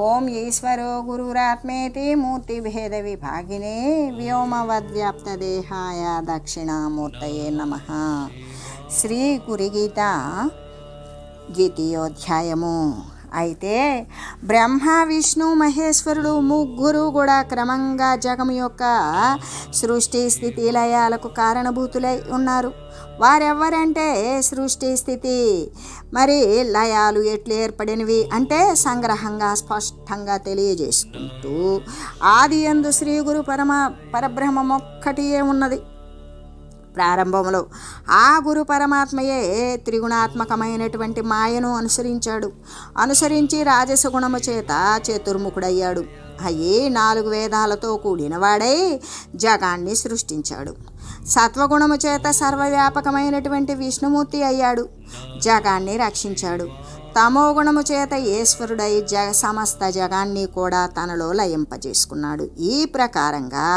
ఓం ఈశ్వరో గురురాత్మేతి మూర్తిభేద విభాగినే వ్యోమవద్వ్యాప్తదేహాయ దక్షిణామూర్తయే నమ శ్రీ గురిగీత ద్వితీయోధ్యాయము అయితే బ్రహ్మ విష్ణు మహేశ్వరుడు ముగ్గురు కూడా క్రమంగా జగం యొక్క సృష్టి స్థితి లయాలకు కారణభూతులై ఉన్నారు. వారెవ్వరంటే సృష్టి స్థితి? మరి లయాలు ఎట్లు ఏర్పడినవి? అంటే సంగ్రహంగా స్పష్టంగా తెలియజేసుకుంటూ ఆది ఎందు శ్రీ గురు పరమ పరబ్రహ్మ ఒక్కటియే ఉన్నది. ప్రారంభంలో ఆ గురు పరమాత్మయే త్రిగుణాత్మకమైనటువంటి మాయను అనుసరించాడు. అనుసరించి రాజసగుణము చేత చతుర్ముఖుడయ్యాడు. అయ్యి నాలుగు వేదాలతో కూడినవాడై జగాన్ని సృష్టించాడు. సత్వగుణము చేత సర్వవ్యాపకమైనటువంటి విష్ణుమూర్తి అయ్యాడు. జగాన్ని రక్షించాడు. తమో గుణము చేత ఈశ్వరుడై జగ సమస్త జగాన్ని కూడా తనలో లయింపజేసుకున్నాడు. ఈ ప్రకారంగా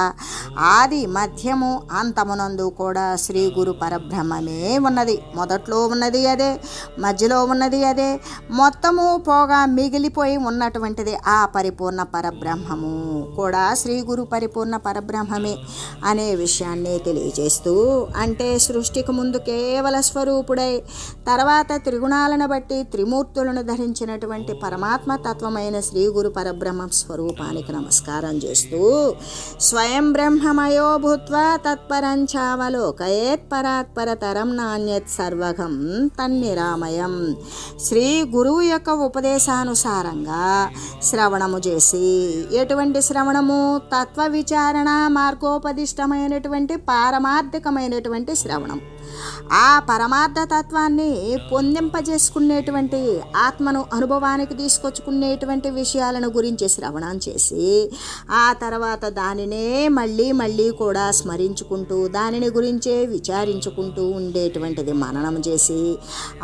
ఆది మధ్యము అంతమునందు కూడా శ్రీ గురు పరబ్రహ్మమే ఉన్నది. మొదట్లో ఉన్నది అదే మధ్యలో ఉన్నది అదే మొత్తము పోగా మిగిలిపోయి ఉన్నటువంటిది ఆ పరిపూర్ణ పరబ్రహ్మము కూడా శ్రీ గురు పరిపూర్ణ పరబ్రహ్మమే అనే విషయాన్ని తెలియజేస్తూ అంటే సృష్టికి ముందు కేవల స్వరూపుడై తర్వాత త్రిగుణాలను బట్టి త్రిమూర్తి భక్తులను ధరించినటువంటి పరమాత్మ తత్వమైన శ్రీ గురు పరబ్రహ్మ స్వరూపానికి నమస్కారం చేస్తూ స్వయం బ్రహ్మమయో భూత్వా తత్పరంచావలోకయేత్ పరాత్పరతరం నాణ్యత్ సర్వగం తన్నిరామయం. శ్రీ గురువు యొక్క ఉపదేశానుసారంగా శ్రవణము చేసి ఎటువంటి శ్రవణము తత్వ విచారణ మార్గోపదిష్టమైనటువంటి పారమార్థికమైనటువంటి శ్రవణం. ఆ పరమార్థ తత్వాన్ని పొందింపజేసుకునేటువంటి ఆత్మను అనుభవానికి తీసుకొచ్చుకునేటువంటి విషయాలను గురించి శ్రవణం చేసి ఆ తర్వాత దానినే మళ్ళీ మళ్ళీ కూడా స్మరించుకుంటూ దానిని గురించే విచారించుకుంటూ ఉండేటువంటిది మననం చేసి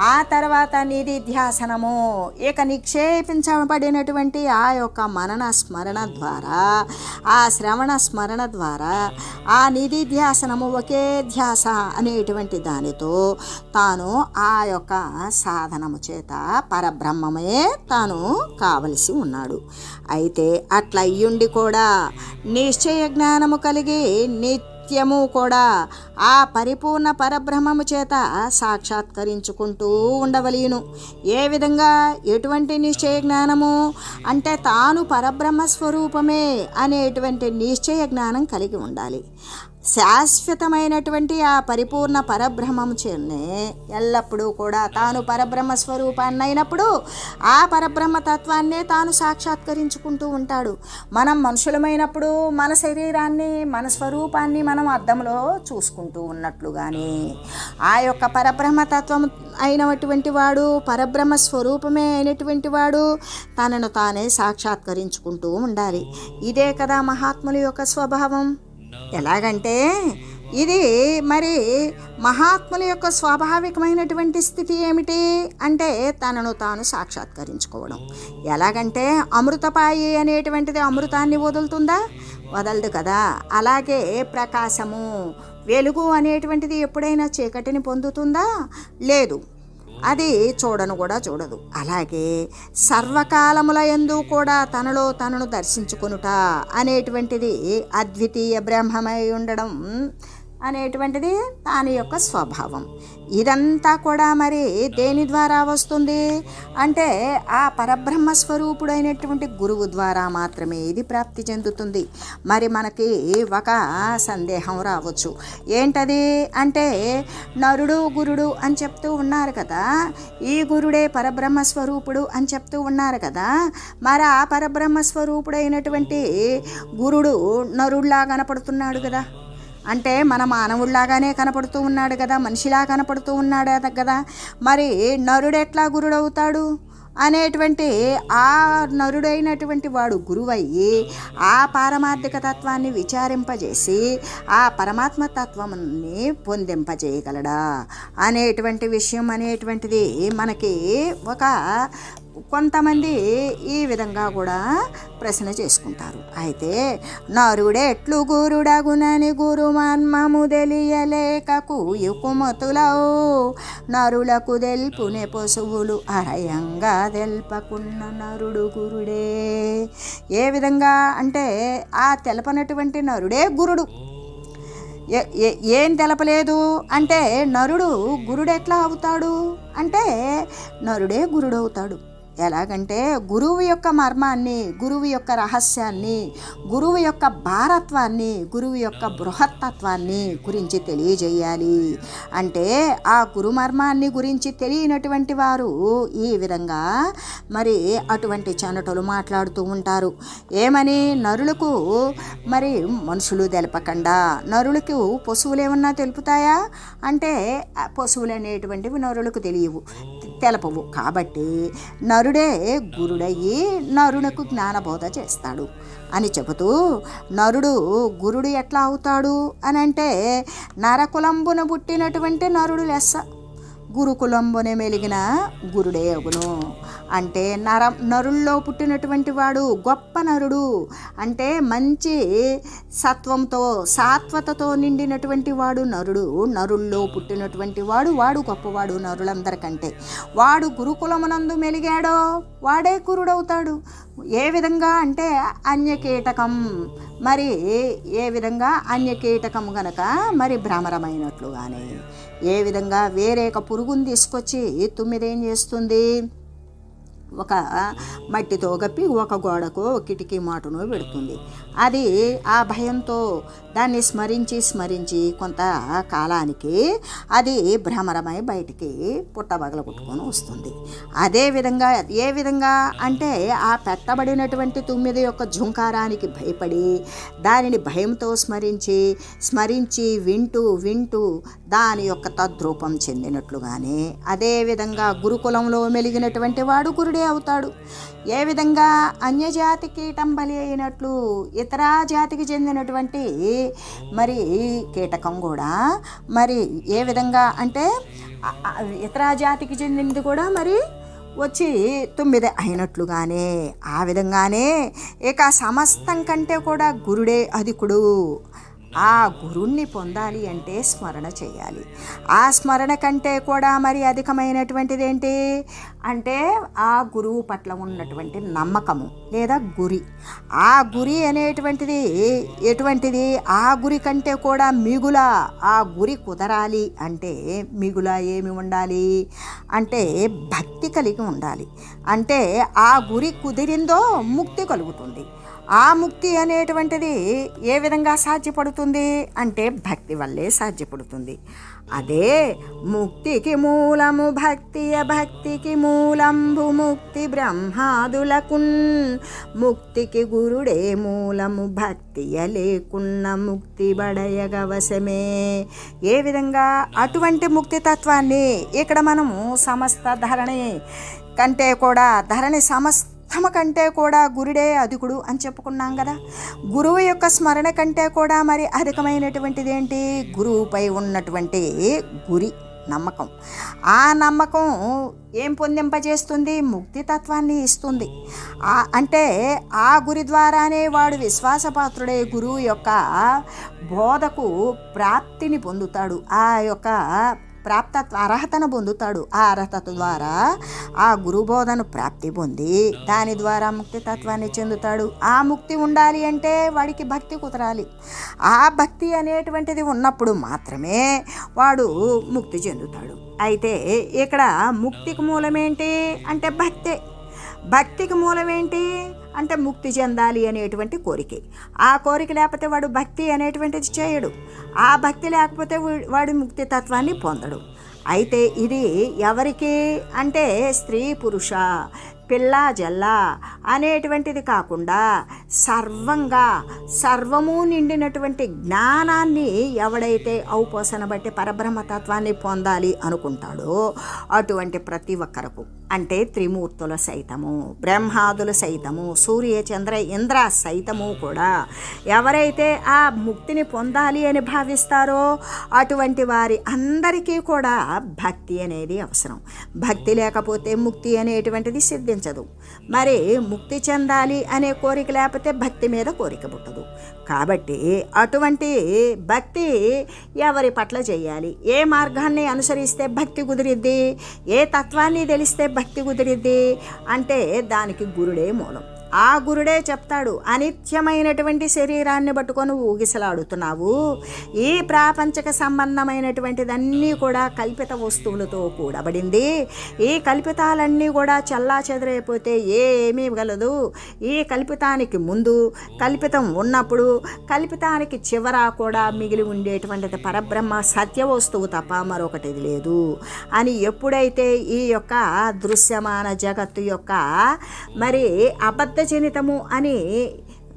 ఆ తర్వాత నిధి ధ్యాసనము ఇక నిక్షేపించబడినటువంటి ఆ యొక్క మనన స్మరణ ద్వారా ఆ శ్రవణ స్మరణ ద్వారా ఆ నిధి ధ్యాసనము ఒకే ధ్యాస అనేటువంటి దానితో తాను ఆ యొక్క సాధనము చేత పరబ్రహ్మమే తాను కావలసి ఉన్నాడు. అయితే అట్లా అయ్యుండి కూడా నిశ్చయ జ్ఞానము కలిగి నిత్యము కూడా ఆ పరిపూర్ణ పరబ్రహ్మము చేత సాక్షాత్కరించుకుంటూ ఉండవలేను ఏ విధంగా ఎటువంటి నిశ్చయ జ్ఞానము? అంటే తాను పరబ్రహ్మ స్వరూపమే అనేటువంటి నిశ్చయ జ్ఞానం కలిగి ఉండాలి. శాశ్వతమైనటువంటి ఆ పరిపూర్ణ పరబ్రహ్మం చేనే ఎల్లప్పుడూ కూడా తాను పరబ్రహ్మ స్వరూపాన్ని అయినప్పుడు ఆ పరబ్రహ్మ తత్వాన్నే తాను సాక్షాత్కరించుకుంటూ ఉంటాడు. మనం మనుషులమైనప్పుడు మన శరీరాన్ని మన స్వరూపాన్ని మనం అద్దంలో చూసుకుంటూ ఉన్నట్లుగానే ఆ యొక్క పరబ్రహ్మ తత్వం అయినటువంటి వాడు పరబ్రహ్మ స్వరూపమే అయినటువంటి వాడు తనను తానే సాక్షాత్కరించుకుంటూ ఉండాలి. ఇదే కదా మహాత్ముల యొక్క స్వభావం. ఎలాగంటే ఇది మరి మహాత్ముల యొక్క స్వాభావికమైనటువంటి స్థితి ఏమిటి అంటే తనను తాను సాక్షాత్కరించుకోవడం. ఎలాగంటే అమృతపాయి అనేటువంటిది అమృతాన్ని వదులుతుందా? వదలదు కదా. అలాగే ప్రకాశము వెలుగు అనేటువంటిది ఎప్పుడైనా చీకటిని పొందుతుందా? లేదు. అది చూడను కూడా చూడదు. అలాగే సర్వకాలముల ఎందు కూడా తనలో తనను దర్శించుకొనుట అనేటువంటిది అద్వితీయ బ్రహ్మమై ఉండడం అనేటువంటిది దాని యొక్క స్వభావం. ఇదంతా కూడా మరి దేని ద్వారా వస్తుంది? అంటే ఆ పరబ్రహ్మ స్వరూపుడైనటువంటి గురువు ద్వారా మాత్రమే ఇది ప్రాప్తి చెందుతుంది. మరి మనకి ఒక సందేహం రావచ్చు. ఏంటది? అంటే నరుడు గురుడు అని చెప్తూ ఉన్నారు కదా. ఈ గురుడే పరబ్రహ్మ స్వరూపుడు అని చెప్తూ ఉన్నారు కదా. మరి ఆ పరబ్రహ్మ స్వరూపుడైనటువంటి గురుడు నరుడులా కనపడుతున్నాడు కదా. అంటే మన మానవుడిలాగానే కనపడుతూ ఉన్నాడు కదా మనిషిలా కనపడుతూ ఉన్నాడు కదా మరి నరుడు ఎట్లా గురుడవుతాడు? అనేటువంటి ఆ నరుడైనటువంటి వాడు గురువయ్యి ఆ పారమార్థిక తత్వాన్ని విచారింపజేసి ఆ పరమాత్మ తత్వాన్ని పొందింపజేయగలడా? అనేటువంటి విషయం అనేటువంటిది మనకి ఒక కొంతమంది ఈ విధంగా కూడా ప్రశ్న చేసుకుంటారు. అయితే నరుడెట్లు గురుడగునని గురు మర్మము తెలియలేకకు యుకుమతులవు నరులకు తెల్పునే పశువులు అరయంగా తెల్పకున్న నరుడు గురుడే. ఏ విధంగా అంటే ఆ తెలపనటువంటి నరుడే గురుడు. ఏం తెలపలేదు అంటే నరుడు గురుడు ఎట్లా అవుతాడు? అంటే నరుడే గురుడు అవుతాడు ఎలాగంటే గురువు యొక్క మర్మాన్ని గురువు యొక్క రహస్యాన్ని గురువు యొక్క భారత్వాన్ని గురువు యొక్క బృహత్తత్వాన్ని గురించి తెలియజేయాలి. అంటే ఆ గురు మర్మాన్ని గురించి తెలియనటువంటి వారు ఈ విధంగా మరి అటువంటి చనటలు మాట్లాడుతూ ఉంటారు. ఏమని? నరులకు మరి మనుషులు తెలపకుండా? నరులకు పశువులు ఏమన్నా తెలుపుతాయా? అంటే ఆ పశువులు అనేటువంటివి నరులకు తెలియవు తెలపవు. కాబట్టి నరు నరుడే గురుడయ్యి నరునకు జ్ఞానబోధ చేస్తాడు. అని చెబుతూ నరుడు గురుడు ఎట్లా అవుతాడు? అని అంటే నరకులంబున పుట్టినటువంటి నరుడు లెస్స. గురుకులంబునే మెలిగిన గురుడే అగును అంటే నర నరుల్లో పుట్టినటువంటి వాడు గొప్ప నరుడు. అంటే మంచి సత్వంతో సాత్వతతో నిండినటువంటి వాడు నరుడు. నరుల్లో పుట్టినటువంటి వాడు వాడు గొప్పవాడు నరులందరికంటే. వాడు గురుకులమునందు మెలిగాడో వాడే గురుడవుతాడు. ఏ విధంగా అంటే అన్యకీటకం మరి ఏ విధంగా అన్యకీటకం గనక మరి భ్రమరమైనట్లుగానే. ఏ విధంగా వేరేక పురుగుని తీసుకొచ్చి తుమ్మిదేం చేస్తుంది? ఒక మట్టితో గప్పి ఒక గోడకు కిటికీ మాటను పెడుతుంది. అది ఆ భయంతో దాన్ని స్మరించి స్మరించి కొంత కాలానికి అది భ్రమరమై బయటికి పుట్టబగల కొట్టుకొని వస్తుంది. అదే విధంగా ఏ విధంగా అంటే ఆ పెట్టబడినటువంటి తొమ్మిది యొక్క జుంకారానికి భయపడి దానిని భయంతో స్మరించి స్మరించి వింటూ వింటూ దాని యొక్క తద్రూపం చెందినట్లుగానే అదేవిధంగా గురుకులంలో మెలిగినటువంటి వాడు గురుడే అవుతాడు. ఏ విధంగా అన్యజాతి కీటం బలి అయినట్లు ఇతర జాతికి చెందినటువంటి మరి కీటకం కూడా మరి ఏ విధంగా అంటే ఇతర జాతికి చెందినది కూడా మరి వచ్చి తొమ్మిది అయినట్లుగానే ఆ విధంగానే ఇక సమస్తం కంటే కూడా గురుడే అధికుడు. ఆ గురుణ్ణి పొందాలి అంటే స్మరణ చేయాలి. ఆ స్మరణ కంటే కూడా మరి అధికమైనటువంటిది ఏంటి అంటే ఆ గురువు పట్ల ఉన్నటువంటి నమ్మకము లేదా గురి. ఆ గురి అనేటువంటిది ఎటువంటిది? ఆ గురి కంటే కూడా మిగుల ఆ గురి కుదరాలి అంటే మిగుల ఏమి ఉండాలి? అంటే భక్తి కలిగి ఉండాలి. అంటే ఆ గురి కుదిరిందో ముక్తి కలుగుతుంది. ఆ ముక్తి అనేటువంటిది ఏ విధంగా సాధ్యపడుతుంది అంటే భక్తి వల్లే సాధ్యపడుతుంది. అదే ముక్తికి మూలము భక్తి భక్తికి మూలంబు ముక్తి బ్రహ్మాదులకున్. ముక్తికి గురుడే మూలము భక్తియ లేకున్న ముక్తి బడయగవశమే ఏ విధంగా అటువంటి ముక్తి తత్వాన్ని ఇక్కడ మనము సమస్త ధరణి కంటే కూడా ధరణి సమస్త తమ కంటే కూడా గురుడే అధికుడు అని చెప్పుకున్నాం కదా. గురువు యొక్క స్మరణ కంటే కూడా మరి అధికమైనటువంటిది ఏంటి గురువుపై ఉన్నటువంటి గురి నమ్మకం. ఆ నమ్మకం ఏం పొందింపజేస్తుంది? ముక్తి తత్వాన్ని ఇస్తుంది అంటే ఆ గురి ద్వారానే వాడు విశ్వాసపాత్రుడే. గురువు యొక్క బోధకు ప్రాప్తిని పొందుతాడు. ఆ యొక్క ప్రాప్తత్వ అర్హతను పొందుతాడు. ఆ అర్హత ద్వారా ఆ గురుబోధను ప్రాప్తి పొంది దాని ద్వారా ముక్తి తత్వాన్ని చెందుతాడు. ఆ ముక్తి ఉండాలి అంటే వాడికి భక్తి కుదరాలి. ఆ భక్తి అనేటువంటిది ఉన్నప్పుడు మాత్రమే వాడు ముక్తి చెందుతాడు. అయితే ఇక్కడ ముక్తికి మూలమేంటి అంటే భక్తే. భక్తికి మూలమేంటి? అంటే ముక్తి చెందాలి అనేటువంటి కోరిక. ఆ కోరిక లేకపోతే వాడు భక్తి అనేటువంటిది చేయడు. ఆ భక్తి లేకపోతే వాడు ముక్తి తత్వాన్ని పొందడు. అయితే ఇది ఎవరికి అంటే స్త్రీ పురుష పిల్ల జల్ల అనేటువంటిది కాకుండా సర్వంగా సర్వము నిండినటువంటి జ్ఞానాన్ని ఎవడైతే ఔపోసన బట్టి పరబ్రహ్మతత్వాన్ని పొందాలి అనుకుంటాడో అటువంటి ప్రతి ఒక్కరకు అంటే త్రిమూర్తుల సైతము బ్రహ్మాదుల సైతము సూర్య చంద్ర ఇంద్ర సైతము కూడా ఎవరైతే ఆ ముక్తిని పొందాలి అని భావిస్తారో అటువంటి వారి అందరికీ కూడా భక్తి అనేది అవసరం. భక్తి లేకపోతే ముక్తి అనేటువంటిది పుట్టించదు మరి ముక్తి చెందాలి అనే కోరిక లేకపోతే భక్తి మీద కోరిక పుట్టదు. కాబట్టి అటువంటి భక్తి ఎవరి పట్ల చేయాలి? ఏ మార్గాన్ని అనుసరిస్తే భక్తి కుదిరిద్ది? ఏ తత్వాన్ని తెలిస్తే భక్తి కుదిరిద్ది? అంటే దానికి గురుడే మూలం. ఆ గురుడే చెప్తాడు అనిత్యమైనటువంటి శరీరాన్ని పట్టుకొని ఊగిసలాడుతున్నావు. ఈ ప్రాపంచక సంబంధమైనటువంటిదన్నీ కూడా కల్పిత వస్తువులతో కూడబడింది. ఈ కల్పితాలన్నీ కూడా చల్లా చెదరైపోతే ఏమీ గలదు. ఈ కల్పితానికి ముందు కల్పితం ఉన్నప్పుడు కల్పితానికి చివర కూడా మిగిలి ఉండేటువంటిది పరబ్రహ్మ సత్య వస్తువు తప్ప మరొకటి లేదు. అని ఎప్పుడైతే ఈ యొక్క దృశ్యమాన జగత్తు యొక్క మరి అబద్ధజనితము అనే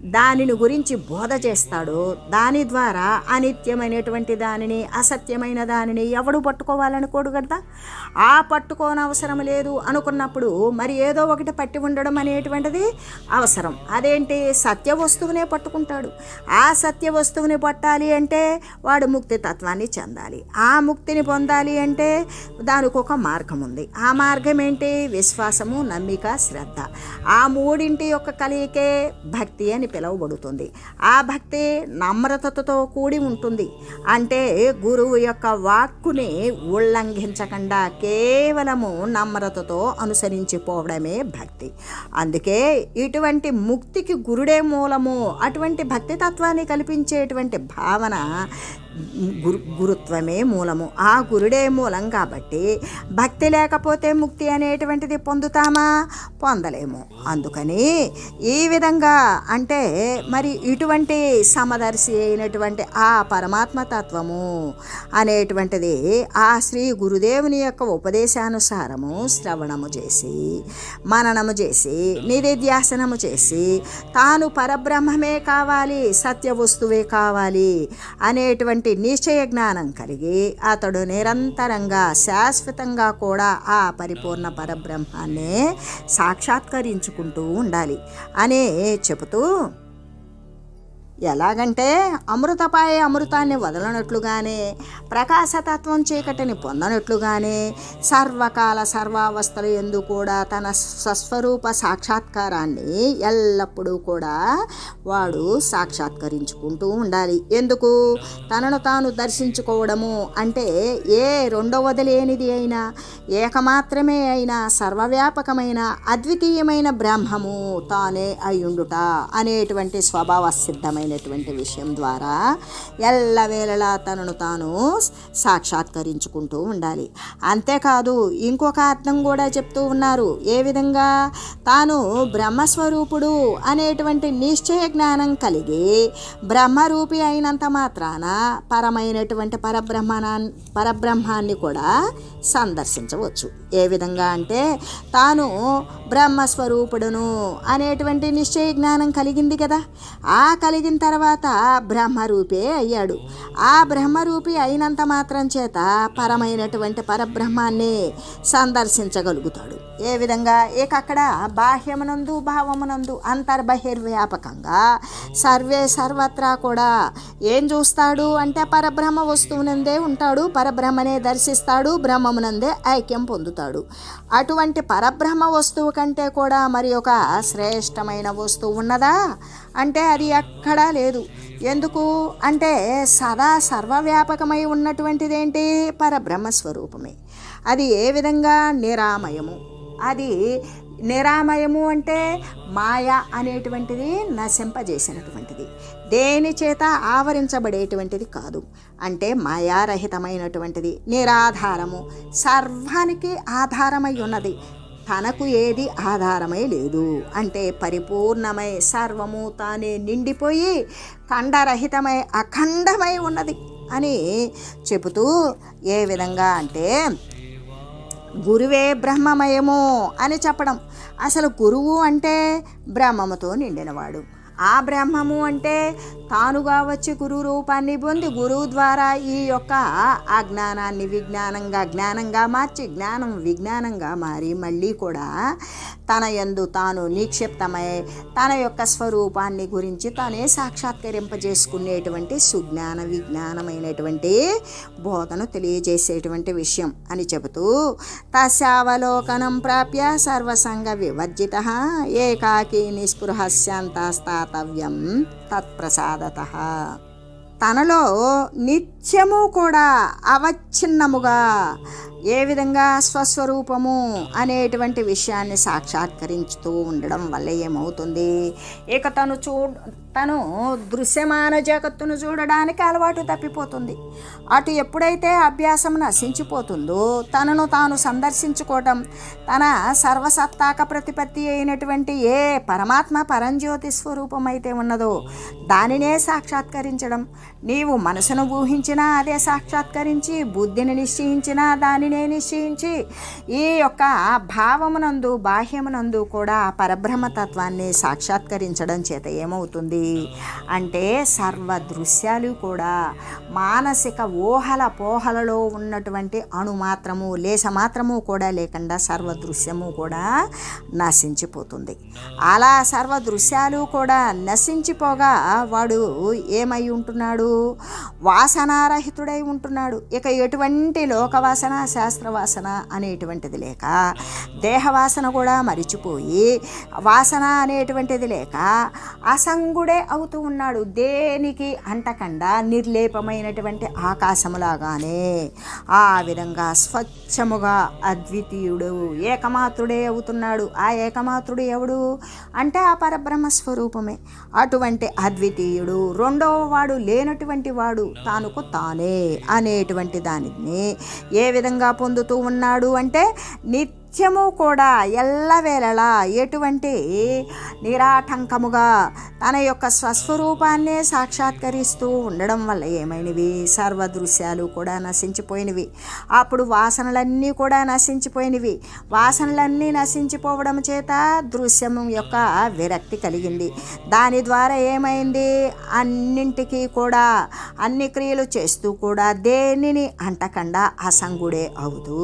దానిని గురించి బోధ చేస్తాడో. దాని ద్వారా అనిత్యమైనటువంటి దానిని అసత్యమైన దానిని ఎవడు పట్టుకోవాలనుకోడు కదా? ఆ పట్టుకోనవసరం లేదు అనుకున్నప్పుడు మరి ఏదో ఒకటి పట్టి ఉండడం అనేటువంటిది అవసరం. అదేంటి? సత్య వస్తువునే పట్టుకుంటాడు. ఆ సత్య వస్తువుని పట్టాలి అంటే వాడు ముక్తి తత్వాన్ని చెందాలి. ఆ ముక్తిని పొందాలి అంటే దానికి ఒక మార్గం ఉంది. ఆ మార్గం ఏంటి? విశ్వాసము నమ్మిక శ్రద్ధ. ఆ మూడింటి యొక్క కలియకే భక్తి అని పిలువబడుతుంది. ఆ భక్తి నమ్రతతో కూడి ఉంటుంది. అంటే గురువు యొక్క వాక్కుని ఉల్లంఘించకుండా కేవలము నమ్రతతో అనుసరించిపోవడమే భక్తి. అందుకే ఇటువంటి ముక్తికి గురుడే మూలము అటువంటి భక్తి తత్వాన్ని కల్పించేటువంటి భావన గురు గురుత్వమే మూలము. ఆ గురుడే మూలం కాబట్టి భక్తి లేకపోతే ముక్తి అనేటువంటిది పొందుతామా? పొందలేము. అందుకని ఈ విధంగా అంటే మరి ఇటువంటి సమదర్శి అయినటువంటి ఆ పరమాత్మ తత్వము అనేటువంటిది ఆ శ్రీ గురుదేవుని యొక్క ఉపదేశానుసారము శ్రవణము చేసి మననము చేసి నిధిధ్యాసనము చేసి తాను పరబ్రహ్మమే కావాలి సత్య వస్తువే కావాలి అనేటువంటి నిశ్చయ జ్ఞానం కలిగి అతడు నిరంతరంగా శాశ్వతంగా కూడా ఆ పరిపూర్ణ పరబ్రహ్మాన్నే సాక్షాత్కరించుకుంటూ ఉండాలి. అనే చెబుతూ ఎలాగంటే అమృతపాయ అమృతాన్ని వదలనట్లుగానే ప్రకాశతత్వం చీకటిని పొందనట్లుగానే సర్వకాల సర్వావస్థల ఎందు కూడా తన సస్వరూప సాక్షాత్కారాన్ని ఎల్లప్పుడూ కూడా వాడు సాక్షాత్కరించుకుంటూ ఉండాలి. ఎందుకు? తనను తాను దర్శించుకోవడము అంటే ఏ రెండవది లేనిది అయినా ఏకమాత్రమే అయినా సర్వవ్యాపకమైన అద్వితీయమైన బ్రహ్మము తానే అయ్యుండుట అనేటువంటి స్వభావ సిద్ధమైన అద్భుతమైనటువంటి విషయం ద్వారా ఎల్లవేళలా తనను తాను సాక్షాత్కరించుకుంటూ ఉండాలి. అంతేకాదు ఇంకొక అర్థం కూడా చెప్తూ ఉన్నారు. ఏ విధంగా తాను బ్రహ్మస్వరూపుడు అనేటువంటి నిశ్చయ జ్ఞానం కలిగి బ్రహ్మరూపి అయినంత మాత్రాన పరమైనటువంటి పరబ్రహ్మనా పరబ్రహ్మాన్ని కూడా సందర్శించవచ్చు. ఏ విధంగా అంటే తాను బ్రహ్మస్వరూపుడును అనేటువంటి నిశ్చయ జ్ఞానం కలిగింది కదా. ఆ కలిగిన తర్వాత బ్రహ్మరూపే అయ్యాడు. ఆ బ్రహ్మరూపి అయినంత మాత్రం చేత పరమైనటువంటి పరబ్రహ్మాన్ని సందర్శించగలుగుతాడు. ఏ విధంగా? ఇక అక్కడ బాహ్యమునందు భావమునందు అంతర్బహిర్వ్యాపకంగా సర్వే సర్వత్రా కూడా ఏం చూస్తాడు అంటే పరబ్రహ్మ వస్తువునందే ఉంటాడు. పరబ్రహ్మనే దర్శిస్తాడు. బ్రహ్మమునందే ఐక్యం పొందుతాడు. అటువంటి పరబ్రహ్మ వస్తువు కంటే కూడా మరి ఒక శ్రేష్టమైన వస్తువు ఉన్నదా? అంటే అది ఎక్కడా లేదు. ఎందుకు? అంటే సదా సర్వవ్యాపకమై ఉన్నటువంటిదేంటి? పరబ్రహ్మ స్వరూపమే అది ఏ విధంగా? నిరామయము. అది నిరామయము అంటే మాయ అనేటువంటిది నశింపజేసినటువంటిది. దేని చేత ఆవరించబడేటువంటిది కాదు. అంటే మాయారహితమైనటువంటిది నిరాధారము. సర్వానికి ఆధారమై ఉన్నది. తనకు ఏది ఆధారమై లేదు. అంటే పరిపూర్ణమై సర్వము తానే నిండిపోయి ఖండరహితమై అఖండమై ఉన్నది అని చెబుతూ ఏ విధంగా అంటే గురువే బ్రహ్మమయము అని చెప్పడం. అసలు గురువు అంటే బ్రహ్మముతో నిండినవాడు. ఆ బ్రహ్మము అంటే తానుగా వచ్చి గురువు రూపాన్ని పొంది గురువు ద్వారా ఈ యొక్క అజ్ఞానాన్ని విజ్ఞానంగా జ్ఞానంగా మార్చి జ్ఞానం విజ్ఞానంగా మారి మళ్ళీ కూడా తన యందు తాను నిక్షిప్తమై తన యొక్క స్వరూపాన్ని గురించి తానే సాక్షాత్కరింపజేసుకునేటువంటి సుజ్ఞాన విజ్ఞానమైనటువంటి బోధను తెలియజేసేటువంటి విషయం అని చెబుతూ తస్యావలోకనం ప్రాప్య సర్వసంగ వివర్జిత ఏకాకి నిస్పృహస్యంతస్తాతవ్యం తత్ప్రసాదత. తనలో నిత్యము కూడా అవచ్ఛిన్నముగా ఏ విధంగా స్వస్వరూపము అనేటువంటి విషయాన్ని సాక్షాత్కరించుతూ ఉండడం వల్ల ఏమవుతుంది? ఇక తను చూ తను దృశ్యమాన జగత్తును చూడడానికి అలవాటు తప్పిపోతుంది. అటు ఎప్పుడైతే అభ్యాసం నశించిపోతుందో తనను తాను సందర్శించుకోవటం తన సర్వసత్తాక ప్రతిపత్తి అయినటువంటి ఏ పరమాత్మ పరంజ్యోతి స్వరూపం అయితే ఉన్నదో దానినే సాక్షాత్కరించడం నీవు మనసును ఊహించినా అదే సాక్షాత్కరించి బుద్ధిని నిశ్చయించినా దానినే నిశ్చయించి ఈ యొక్క భావమునందు బాహ్యమునందు కూడా పరబ్రహ్మతత్వాన్ని సాక్షాత్కరించడం చేత ఏమవుతుంది? అంటే సర్వ దృశ్యాలు కూడా మానసిక ఊహల పోహలలో ఉన్నటువంటి అణు మాత్రము లేస మాత్రము కూడా లేకుండా సర్వ దృశ్యము కూడా నశించిపోతుంది. అలా సర్వ దృశ్యాలు కూడా నశించిపోగా వాడు ఏమై ఉంటున్నాడు? వాసనారహితుడై ఉంటున్నాడు. ఇక ఎటువంటి లోకవాసన శాస్త్రవాసన అనేటువంటిది లేక దేహవాసన కూడా మరిచిపోయి వాసన అనేటువంటిది లేక అసంగుడే అవుతూ ఉన్నాడు. దేనికి అంటకుండా నిర్లేపమైనటువంటి ఆకాశములాగానే ఆ విధంగా స్వచ్ఛముగా అద్వితీయుడు ఏకమాత్రుడే అవుతున్నాడు. ఆ ఏకమాత్రుడు ఎవడు? అంటే ఆ పరబ్రహ్మ స్వరూపమే అటువంటి అద్వితీయుడు రెండవ వాడు ఉన్నటువంటి వాడు తానుకు తానే అనేటువంటి దానిని ఏ విధంగా పొందుతూ ఉన్నాడు అంటే నిత్యము కూడా ఎల్లవేళలా ఎటువంటి నిరాటంకముగా తన యొక్క స్వస్వరూపాన్నే సాక్షాత్కరిస్తూ ఉండడం వల్ల ఏమైనవి? సర్వ దృశ్యాలు కూడా నశించిపోయినవి. అప్పుడు వాసనలన్నీ కూడా నశించిపోయినవి. వాసనలన్నీ నశించిపోవడం చేత దృశ్యం యొక్క విరక్తి కలిగింది. దాని ద్వారా ఏమైంది? అన్నింటికీ కూడా అన్ని క్రియలు చేస్తూ కూడా దేనిని అంటకుండా అసంగుడే అవుతూ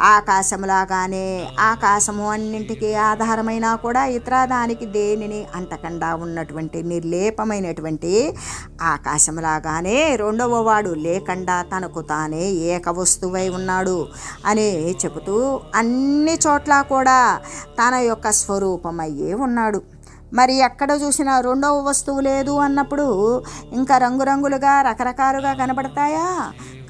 ఆకాశంలాగానే ఆకాశము అన్నింటికి ఆధారమైనా కూడా ఇతర దానికి దేనిని అంటకుండా ఉన్నటువంటి నిర్లేపమైనటువంటి ఆకాశంలాగానే రెండవ వాడు లేకుండా తనకు తానే ఏక వస్తువై ఉన్నాడు అని చెబుతూ అన్ని చోట్ల కూడా తన యొక్క స్వరూపమయ్యే ఉన్నాడు. మరి ఎక్కడ చూసినా రెండవ వస్తువు లేదు అన్నప్పుడు ఇంకా రంగురంగులుగా రకరకాలుగా కనబడతాయా?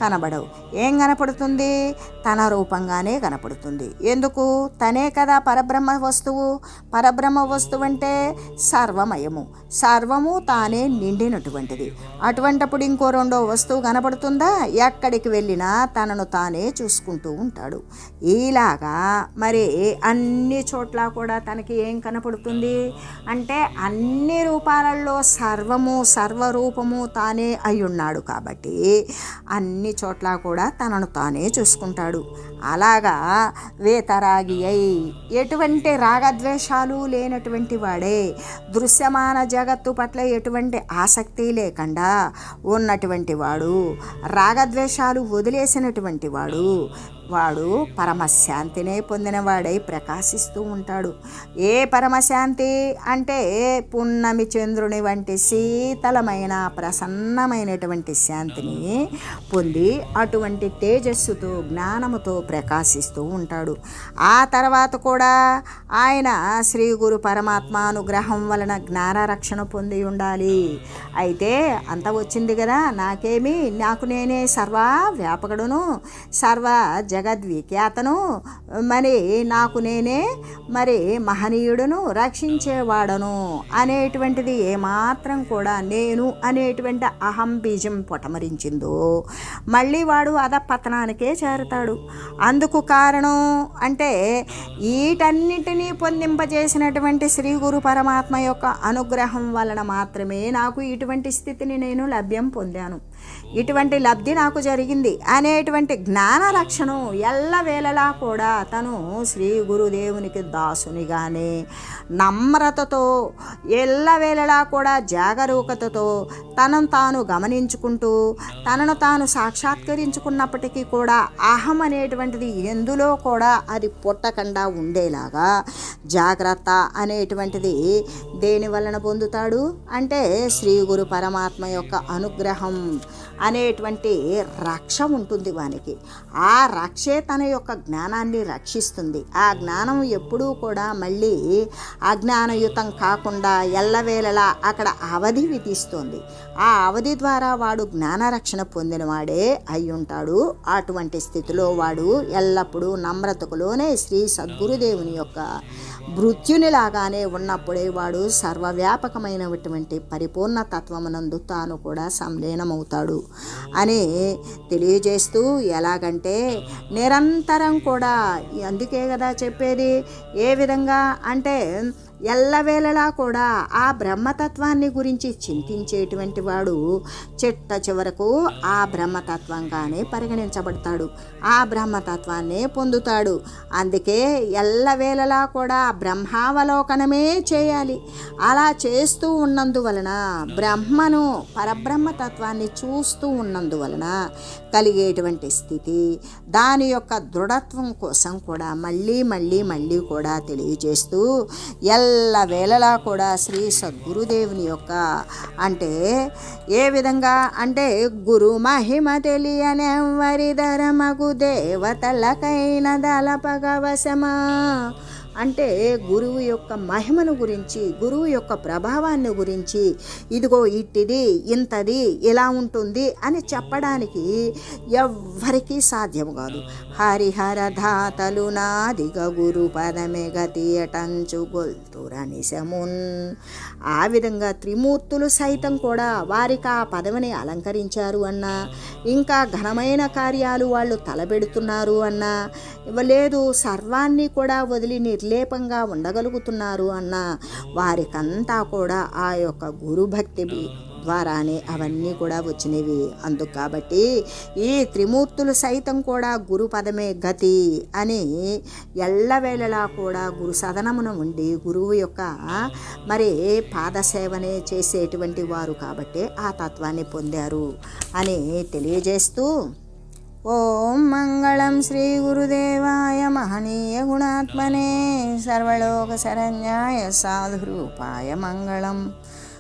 కనబడవు. ఏం కనపడుతుంది? తన రూపంగానే కనపడుతుంది. ఎందుకు? తనే కదా పరబ్రహ్మ వస్తువు. పరబ్రహ్మ వస్తువు అంటే సర్వమయము. సర్వము తానే నిండినటువంటిది. అటువంటప్పుడు ఇంకో రెండో వస్తువు కనపడుతుందా? ఎక్కడికి వెళ్ళినా తనను తానే చూసుకుంటూ ఉంటాడు. ఇలాగా మరి అన్ని చోట్ల కూడా తనకి ఏం కనపడుతుంది? అంటే అన్ని రూపాలలో సర్వము సర్వరూపము తానే అయి ఉన్నాడు కాబట్టి అన్ని చోట్ల కూడా తనను తానే చూసుకుంటాడు. అలాగా వేతరాగి అయి ఎటువంటి రాగద్వేషాలు లేనటువంటి వాడే దృశ్యమాన జగత్తు పట్ల ఎటువంటి ఆసక్తి లేకుండా ఉన్నటువంటి వాడు రాగద్వేషాలు వదిలేసినటువంటి వాడు వాడు పరమశాంతినే పొందినవాడై ప్రకాశిస్తూ ఉంటాడు. ఏ పరమశాంతి అంటే పున్నమి చంద్రుని వంటి శీతలమైన ప్రసన్నమైనటువంటి శాంతిని పొంది అటువంటి తేజస్సుతో జ్ఞానముతో ప్రకాశిస్తూ ఉంటాడు. ఆ తర్వాత కూడా ఆయన శ్రీ గురు పరమాత్మ అనుగ్రహం వలన జ్ఞాన రక్షణ పొంది ఉండాలి. అయితే అంత వచ్చింది కదా నాకేమి? నాకు నేనే సర్వ వ్యాపకుడును సర్వ జగద్విఖ్యాతను మరి నాకు నేనే మరి మహనీయుడును రక్షించేవాడను అనేటువంటిది ఏమాత్రం కూడా నేను అనేటువంటి అహం బీజం పొటమరించిందో మళ్ళీ వాడు అధపతనానికే చేరతాడు. అందుకు కారణం అంటే వీటన్నిటినీ పొందింపజేసినటువంటి శ్రీ గురు పరమాత్మ యొక్క అనుగ్రహం వలన మాత్రమే నాకు ఇటువంటి స్థితిని నేను లభ్యం పొందాను. ఇటువంటి లబ్ధి నాకు జరిగింది. అనేటువంటి జ్ఞాన రక్షణ ఎల్లవేళలా కూడా తను శ్రీ గురుదేవునికి దాసునిగానే నమ్రతతో ఎల్లవేళలా కూడా జాగరూకతతో తనను తాను గమనించుకుంటూ తనను తాను సాక్షాత్కరించుకున్నప్పటికీ కూడా అహం అనేటువంటిది ఎందులో కూడా అది పుట్టకుండా ఉండేలాగా జాగ్రత్త అనేటువంటిది దేని వలన పొందుతాడు? అంటే శ్రీ గురు పరమాత్మ యొక్క అనుగ్రహం. అనేటువంటి రక్ష ఉంటుంది వానికి. ఆ రక్షే తన యొక్క జ్ఞానాన్ని రక్షిస్తుంది. ఆ జ్ఞానం ఎప్పుడూ కూడా మళ్ళీ అజ్ఞానయుతం కాకుండా ఎల్లవేళలా అక్కడ అవధి విధిస్తుంది. ఆ అవధి ద్వారా వాడు జ్ఞానరక్షణ పొందినవాడే అయి ఉంటాడు అటువంటి స్థితిలో వాడు ఎల్లప్పుడూ నమ్రతకులోనే శ్రీ సద్గురుదేవుని యొక్క మృత్యునిలాగానే ఉన్నప్పుడే వాడు సర్వవ్యాపకమైనటువంటి పరిపూర్ణ తత్వమునందు తాను కూడా సంలీనమవుతాడు అని తెలియజేస్తూ ఎలాగంటే నిరంతరం కూడా అందుకే కదా చెప్పేది? ఏ విధంగా? అంటే ఎల్లవేళలా కూడా ఆ బ్రహ్మతత్వాన్ని గురించి చింతించేటువంటి వాడు చిట్ట చివరకు ఆ బ్రహ్మతత్వంగానే పరిగణించబడతాడు. ఆ బ్రహ్మతత్వాన్నే పొందుతాడు. అందుకే ఎల్లవేళలా కూడా బ్రహ్మావలోకనమే చేయాలి. అలా చేస్తూ ఉన్నందువలన బ్రహ్మను పరబ్రహ్మతత్వాన్ని చూస్తూ ఉన్నందువలన కలిగేటువంటి స్థితి దాని యొక్క దృఢత్వం కోసం కూడా మళ్ళీ మళ్ళీ మళ్ళీ కూడా తెలియజేస్తూ ఎల్లవేళలా కూడా శ్రీ సద్గురుదేవుని యొక్క అంటే ఏ విధంగా అంటే గురు మహిమ తెలియనెవ్వరి ధరమగు దేవతలకైన దళపగవశమా అంటే గురువు యొక్క మహిమను గురించి గురువు యొక్క ప్రభావాన్ని గురించి ఇదిగో ఇట్టిది ఇంతది ఇలా ఉంటుంది అని చెప్పడానికి ఎవ్వరికీ సాధ్యం కాదు. హరిహర ధాతలు నాదిగ గురు పదమే తీయటంచు అటంచు గొల్తురనిశమున్ ఆ విధంగా త్రిమూర్తులు సైతం కూడా వారికి ఆ పదవిని అలంకరించారు అన్నా. ఇంకా ఘనమైన కార్యాలు వాళ్ళు తలపెడుతున్నారు అన్నా. లేదు సర్వాన్ని కూడా వదిలి నిర్లేపంగా ఉండగలుగుతున్నారు అన్నా. వారికంతా కూడా ఆ యొక్క గురుభక్తి ద్వారానే అవన్నీ కూడా వచ్చినవి. అందుకు కాబట్టి ఈ త్రిమూర్తులు సైతం కూడా గురు పదమే గతి అని ఎల్లవేళలా కూడా గురు సదనమున ఉండి గురువు యొక్క మరి పాదసేవనే చేసేటువంటి వారు కాబట్టి ఆ తత్వాన్ని పొందారు అని తెలియజేస్తూ ఓం మంగళం శ్రీ గురుదేవాయ మహనీయ గుణాత్మనే సర్వలోక శరణ్యాయ సాధురూపాయ మంగళం.